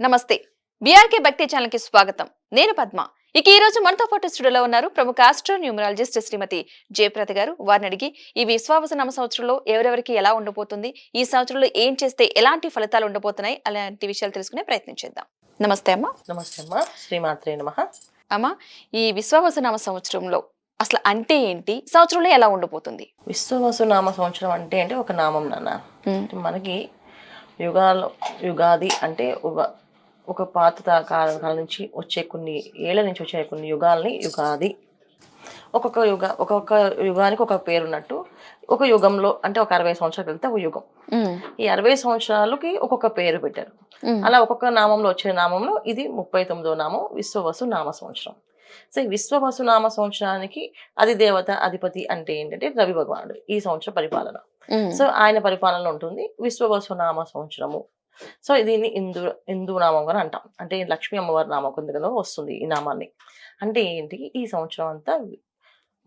నమస్తే. బీఆర్కే భక్తి ఛానల్కి స్వాగతం. నేను పద్మ. ఇక ఈ రోజు మనతో పాటు స్టూడియోలో ఉన్నారు ప్రముఖ ఆస్ట్రో న్యూమరాలజిస్ట్ శ్రీమతి జయప్రద గారు. వారిని అడిగి ఈ విశ్వావస నామ సంవత్సరంలో ఎవరెవరికి ఎలా ఉండబోతుంది ఈ సంవత్సరంలో ఏం చేస్తే ఎలాంటి ఫలితాలు ఉండబోతున్నాయి అలాంటి విషయాలు తెలుసుకునే ప్రయత్నం చేద్దాం. నమస్తే అమ్మ. నమస్తే అమ్మా. శ్రీమాత్రే నమ. అమ్మ ఈ విశ్వావస నామ సంవత్సరంలో అసలు అంటే ఏంటి? సంవత్సరంలో ఎలా ఉండబోతుంది? విశ్వవసు నామ సంవత్సరం అంటే అంటే ఒక నామం నాన్న. మనకి యుగాలు యుగాది అంటే ఒక పాత కాలం నుంచి వచ్చే కొన్ని ఏళ్ళ నుంచి వచ్చే కొన్ని యుగాల్ని యుగాది. ఒక్కొక్క యుగ ఒక్కొక్క యుగానికి ఒక పేరు ఉన్నట్టు ఒక యుగంలో అంటే ఒక అరవై సంవత్సరాలు వెళ్తే ఒక యుగం. ఈ అరవై సంవత్సరాలకి ఒక్కొక్క పేరు పెట్టారు. అలా ఒక్కొక్క నామంలో వచ్చే నామంలో ఇది ముప్పై తొమ్మిదో నామం విశ్వవసు నామ సంవత్సరం. సో ఈ విశ్వవసు నామ సంవత్సరానికి అది దేవత అధిపతి అంటే ఏంటంటే రవి భగవానుడు ఈ సంవత్సర పరిపాలన. సో ఆయన పరిపాలన ఉంటుంది విశ్వవసు నామ సంవత్సరము. సో దీన్ని ఇందు హిందూ నామం అని అంటాం. అంటే లక్ష్మీ అమ్మవారి నామం కింద వస్తుంది ఈ నామాన్ని. అంటే ఏంటి? ఈ సంవత్సరం అంతా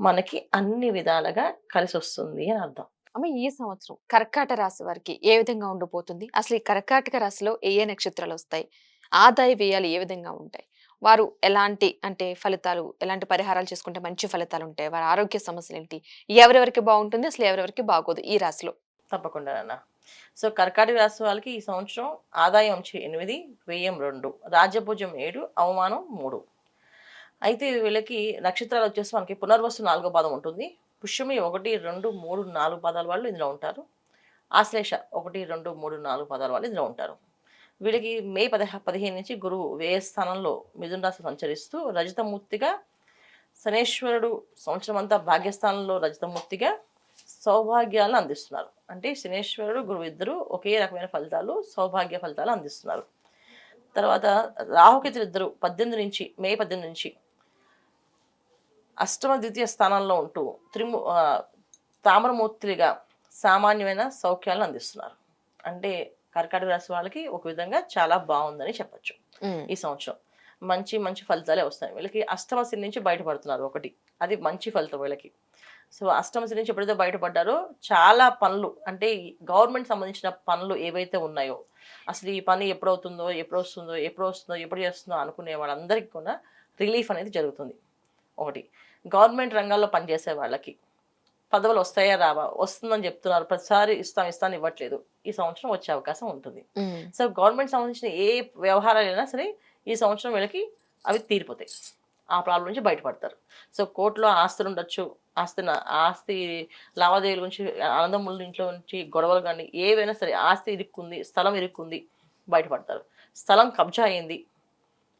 మనకి అన్ని విధాలుగా కలిసి వస్తుంది అని అర్థం. అమ్మ ఈ సంవత్సరం కర్కాట రాశి వారికి ఏ విధంగా ఉండబోతుంది అసలు ఈ కర్కాటక రాశిలో ఏ ఏ నక్షత్రాలు వస్తాయి? ఆదాయ వ్యయాలు ఏ విధంగా ఉంటాయి? వారు ఎలాంటి అంటే ఫలితాలు ఎలాంటి పరిహారాలు చేసుకుంటే మంచి ఫలితాలు ఉంటాయి? వారి ఆరోగ్య సమస్యలు ఏంటి? ఎవరెవరికి బాగుంటుంది? అసలు ఎవరెవరికి బాగోదు ఈ రాశిలో? తప్పకుండా నాన్న. సో కర్కాటక రాశి వాళ్ళకి ఈ సంవత్సరం ఆదాయం ఎనిమిది వ్యయం రెండు రాజ్యభుజం ఏడు అవమానం మూడు. అయితే వీళ్ళకి నక్షత్రాలు వచ్చేసి మనకి పునర్వసు నాలుగో పాదం ఉంటుంది. పుష్యమి ఒకటి రెండు మూడు నాలుగు పాదాల వాళ్ళు ఇందులో ఉంటారు. ఆశ్లేష ఒకటి రెండు మూడు నాలుగు పాదాల వాళ్ళు ఇందులో ఉంటారు. వీళ్ళకి మే పదహ పదిహేను నుంచి గురువు వ్యయ స్థానంలో మిథున రాశి సంచరిస్తూ రజతమూర్తిగా శనేశ్వరుడు సంవత్సరం అంతా భాగ్యస్థానంలో రజతమూర్తిగా సౌభాగ్యాలను అందిస్తున్నారు. అంటే శనేశ్వరుడు గురువు ఇద్దరు ఒకే రకమైన ఫలితాలు సౌభాగ్య ఫలితాలు అందిస్తున్నారు. తర్వాత రాహుకేతులు ఇద్దరు పద్దెనిమిది నుంచి మే పద్దెనిమిది నుంచి అష్టమ ద్వితీయ స్థానంలో ఉంటూ త్రిము ఆ, తామరమూర్తులుగా సామాన్యమైన సౌఖ్యాలను అందిస్తున్నారు. అంటే కర్కాటక రాశి వాళ్ళకి ఒక విధంగా చాలా బాగుందని చెప్పొచ్చు ఈ సంవత్సరం. మంచి మంచి ఫలితాలే వస్తాయి వీళ్ళకి అష్టమ శని నుంచి బయటపడుతున్నారు ఒకటి. అది మంచి ఫలితం వీళ్ళకి. సో అష్టమ శని నుంచి ఎప్పుడైతే బయటపడ్డారో చాలా పనులు అంటే గవర్నమెంట్ సంబంధించిన పనులు ఏవైతే ఉన్నాయో అసలు ఈ పని ఎప్పుడు అవుతుందో ఎప్పుడు వస్తుందో ఎప్పుడు వస్తుందో ఎప్పుడు చేస్తుందో అనుకునే వాళ్ళందరికీ కూడా రిలీఫ్ అనేది జరుగుతుంది. ఒకటి గవర్నమెంట్ రంగాల్లో పనిచేసే వాళ్ళకి పదవులు వస్తాయా రావా? వస్తుందని చెప్తున్నారు. ప్రతిసారి ఇస్తాం ఇస్తాను ఇవ్వట్లేదు. ఈ సంవత్సరం వచ్చే అవకాశం ఉంటుంది. సో గవర్నమెంట్ సంబంధించిన ఏ వ్యవహారాలైనా సరే ఈ సంవత్సరం వీళ్ళకి అవి తీరిపోతాయి. ఆ ప్రాబ్లం నుంచి బయటపడతారు. సో కోర్టులో ఆస్తులు ఉండొచ్చు ఆస్తి ఆస్తి లావాదేవీల గురించి ఆనందముల ఇంట్లో నుంచి గొడవలు కానీ ఏవైనా సరే ఆస్తి ఇరుక్కుంది స్థలం ఇరుక్కుంది బయటపడతారు. స్థలం కబ్జా అయింది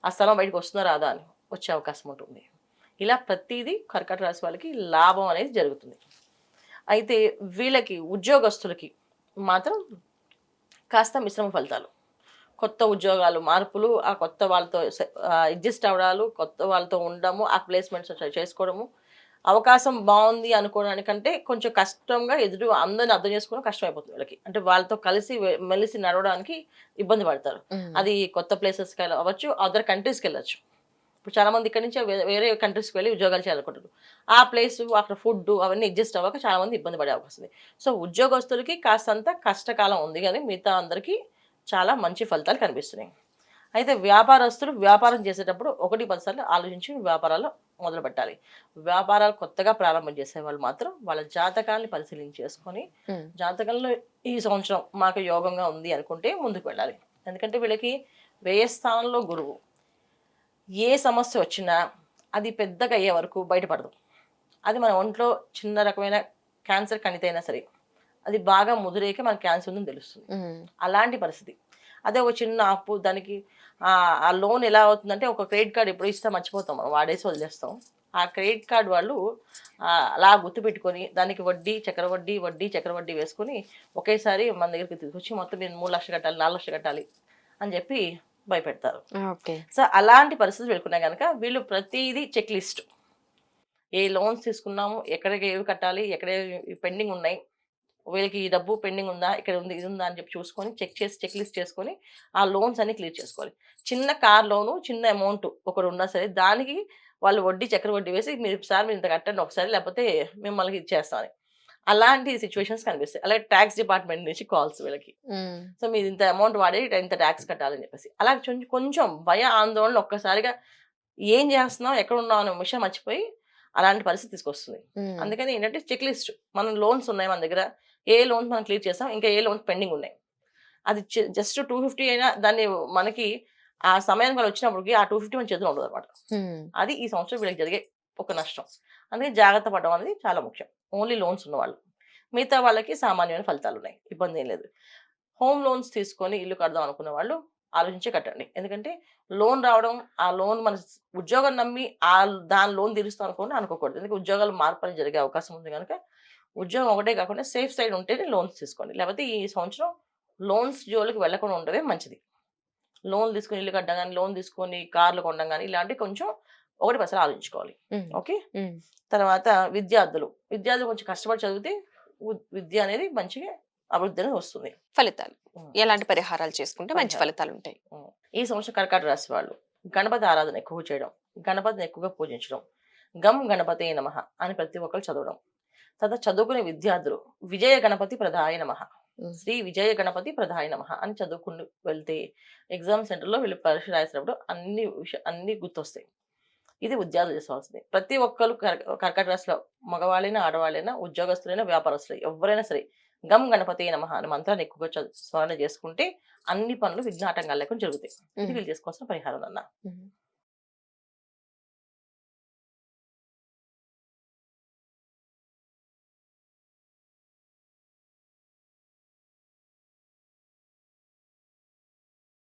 ఆ స్థలం బయటకు వస్తుందా రాదా అని వచ్చే అవకాశం ఉంటుంది ఇలా ప్రతిదీ కర్కట రాశి వాళ్ళకి లాభం అనేది జరుగుతుంది. అయితే వీళ్ళకి ఉద్యోగస్తులకి మాత్రం కాస్త మిశ్రమ ఫలితాలు. కొత్త ఉద్యోగాలు మార్పులు ఆ కొత్త వాళ్ళతో అడ్జస్ట్ అవ్వడాలు కొత్త వాళ్ళతో ఉండడము ఆ ప్లేస్మెంట్స్ చేసుకోవడము. అవకాశం బాగుంది అనుకోవడానికంటే కొంచెం కష్టంగా ఎదురు అందరిని అర్థం చేసుకోవడం కష్టం అయిపోతుంది వీళ్ళకి. అంటే వాళ్ళతో కలిసి మెలిసి నడవడానికి ఇబ్బంది పడతారు. అది కొత్త ప్లేసెస్కి అవ్వచ్చు అదర్ కంట్రీస్కి వెళ్ళచ్చు. ఇప్పుడు చాలా మంది ఇక్కడ నుంచి వేరే కంట్రీస్కి వెళ్ళి ఉద్యోగాలు చేయాలనుకుంటారు. ఆ ప్లేస్ అక్కడ ఫుడ్ అవన్నీ అడ్జస్ట్ అవ్వక చాలా మంది ఇబ్బంది పడే అవకాశం ఉంది. సో ఉద్యోగస్తులకి కాస్తంత కష్టకాలం ఉంది కానీ మిగతా అందరికీ చాలా మంచి ఫలితాలు కనిపిస్తున్నాయి. అయితే వ్యాపారస్తులు వ్యాపారం చేసేటప్పుడు ఒకటి పదిసార్లు ఆలోచించి వ్యాపారాలు మొదలు పెట్టాలి. వ్యాపారాలు కొత్తగా ప్రారంభం చేసే వాళ్ళు మాత్రం వాళ్ళ జాతకాన్ని పరిశీలన చేసుకొని జాతకంలో ఈ సంవత్సరం మాకు యోగంగా ఉంది అనుకుంటే ముందుకు వెళ్ళాలి. ఎందుకంటే వీళ్ళకి వ్యయ స్థానంలో గురువు. ఏ సమస్య వచ్చినా అది పెద్దగా అయ్యే వరకు బయటపడదు. అది మన ఒంట్లో చిన్న రకమైన క్యాన్సర్ కణితైనా సరే అది బాగా ముదిరేకే మన క్యాన్సర్ ఉందని తెలుస్తుంది. అలాంటి పరిస్థితి. అదే ఒక చిన్న అప్పు దానికి ఆ లోన్ ఎలా అవుతుందంటే ఒక క్రెడిట్ కార్డ్ ఎప్పుడు ఇస్తే మర్చిపోతాం మనం వాడేసి వదిలేస్తాం. ఆ క్రెడిట్ కార్డ్ వాళ్ళు అలా గుర్తుపెట్టుకొని దానికి వడ్డీ చక్ర వడ్డీ వడ్డీ చక్ర వడ్డీ వేసుకొని ఒకేసారి మన దగ్గరికి తీసుకొచ్చి మొత్తం మీరు మూడు లక్షలు కట్టాలి నాలుగు లక్షలు కట్టాలి అని చెప్పి భయపెడతారు. ఓకే. సో అలాంటి పరిస్థితులు వెళ్ళుకున్నాయి కనుక వీళ్ళు ప్రతిదీ చెక్ లిస్ట్ ఏ లోన్స్ తీసుకున్నాము ఎక్కడికి ఏవి కట్టాలి ఎక్కడ పెండింగ్ ఉన్నాయి వీళ్ళకి ఈ డబ్బు పెండింగ్ ఉందా ఇక్కడ ఉంది ఇది ఉందా అని చెప్పి చూసుకొని చెక్ చేసి చెక్ లిస్ట్ చేసుకొని ఆ లోన్స్ అన్ని క్లియర్ చేసుకోవాలి. చిన్న కార్ లోను చిన్న అమౌంట్ ఒకటి ఉన్నా సరే దానికి వాళ్ళు వడ్డీ చక్ర వడ్డీ వేసి మీరు సార్ మీరు ఇంత కట్టండి ఒకసారి లేకపోతే మిమ్మల్ని ఇచ్చేస్తామని అలాంటి సిచ్యువేషన్స్ కనిపిస్తాయి. అలాగే ట్యాక్స్ డిపార్ట్మెంట్ నుంచి కాల్స్ వీళ్ళకి. సో మీరు ఇంత అమౌంట్ వాడి ఇంత ట్యాక్స్ కట్టాలని చెప్పేసి. అలా కొంచెం భయ ఆందోళన ఒక్కసారిగా ఏం చేస్తున్నాం ఎక్కడ ఉన్నాం అనే విషయం మర్చిపోయి అలాంటి పరిస్థితి తీసుకొస్తుంది. అందుకని ఏంటంటే చెక్ లిస్ట్ మనం లోన్స్ ఉన్నాయి మన దగ్గర. ఏ లోన్స్ మనం క్లియర్ చేస్తాం ఇంకా ఏ లోన్స్ పెండింగ్ ఉన్నాయి. అది జస్ట్ టూ ఫిఫ్టీ అయినా దాన్ని మనకి ఆ సమయానికి వాళ్ళు వచ్చినప్పటికి ఆ టూ ఫిఫ్టీ మన చేతిలో ఉండదు అనమాట అది ఈ సంవత్సరం వీళ్ళకి జరిగే ఒక నష్టం. అందుకే జాగ్రత్త పడడం అనేది చాలా ముఖ్యం. ఓన్లీ లోన్స్ ఉన్న వాళ్ళు. మిగతా వాళ్ళకి సామాన్యమైన ఫలితాలు ఉన్నాయి. ఇబ్బంది ఏం లేదు. హోమ్ లోన్స్ తీసుకొని ఇల్లు కడదాం అనుకున్న వాళ్ళు ఆలోచించే కట్టండి. ఎందుకంటే లోన్ రావడం ఆ లోన్ మన ఉద్యోగం నమ్మి ఆ దాని లోన్ తీరుస్తాం అనుకోండి అనుకోకూడదు. ఎందుకంటే ఉద్యోగాలు మార్పులు జరిగే అవకాశం ఉంది కనుక ఉద్యోగం ఒకటే కాకుండా సేఫ్ సైడ్ ఉంటేనే లోన్స్ తీసుకోండి. లేకపోతే ఈ సంవత్సరం లోన్స్ జోలికి వెళ్ళకుండా ఉండవే మంచిది. లోన్ తీసుకుని ఇల్లు కట్టడం కానీ లోన్ తీసుకొని కార్లు కొనడం కానీ ఇలాంటివి కొంచెం ఒకటి పైసలు ఆలోచించుకోవాలి. ఓకే. తర్వాత విద్యార్థులు. విద్యార్థులు కొంచెం కష్టపడి చదివితే విద్య అనేది మంచిగా అభివృద్ధి అనేది వస్తుంది. ఫలితాలు. ఎలాంటి పరిహారాలు చేసుకుంటే మంచి. ఫలితాలు ఉంటాయి. ఈ సంవత్సరం కర్కాటక రాశి వాళ్ళు గణపతి ఆరాధన ఎక్కువ చేయడం గణపతిని ఎక్కువగా పూజించడం గమ్ గణపతి నమ అని ప్రతి ఒక్కరు చదవడం. తర్వాత చదువుకునే విద్యార్థులు విజయ గణపతి ప్రధాయ నమ. శ్రీ విజయ గణపతి ప్రధాయ నమ అని చదువుకుని వెళ్తే ఎగ్జామ్ సెంటర్లో వీళ్ళు పరీక్ష రాసినప్పుడు అన్ని విష అన్ని గుర్తొస్తాయి. ఇది ఉద్యోగాలు చేసుకోవాల్సింది. ప్రతి ఒక్కరు కర్క- కర్కాటక రాశిలో మగవాళ్ళైనా ఆడవాళ్ళైనా ఉద్యోగస్తులైనా వ్యాపారస్తులు ఎవరైనా సరే గమ్ గణపతి నమ అనే మంత్రాన్ని ఎక్కువగా స్మరణ చేసుకుంటే అన్ని పనులు విఘ్నాటంగా లేకుండా జరుగుతాయి. ఇది వీళ్ళు చేసుకోవాల్సిన పరిహారం అన్న.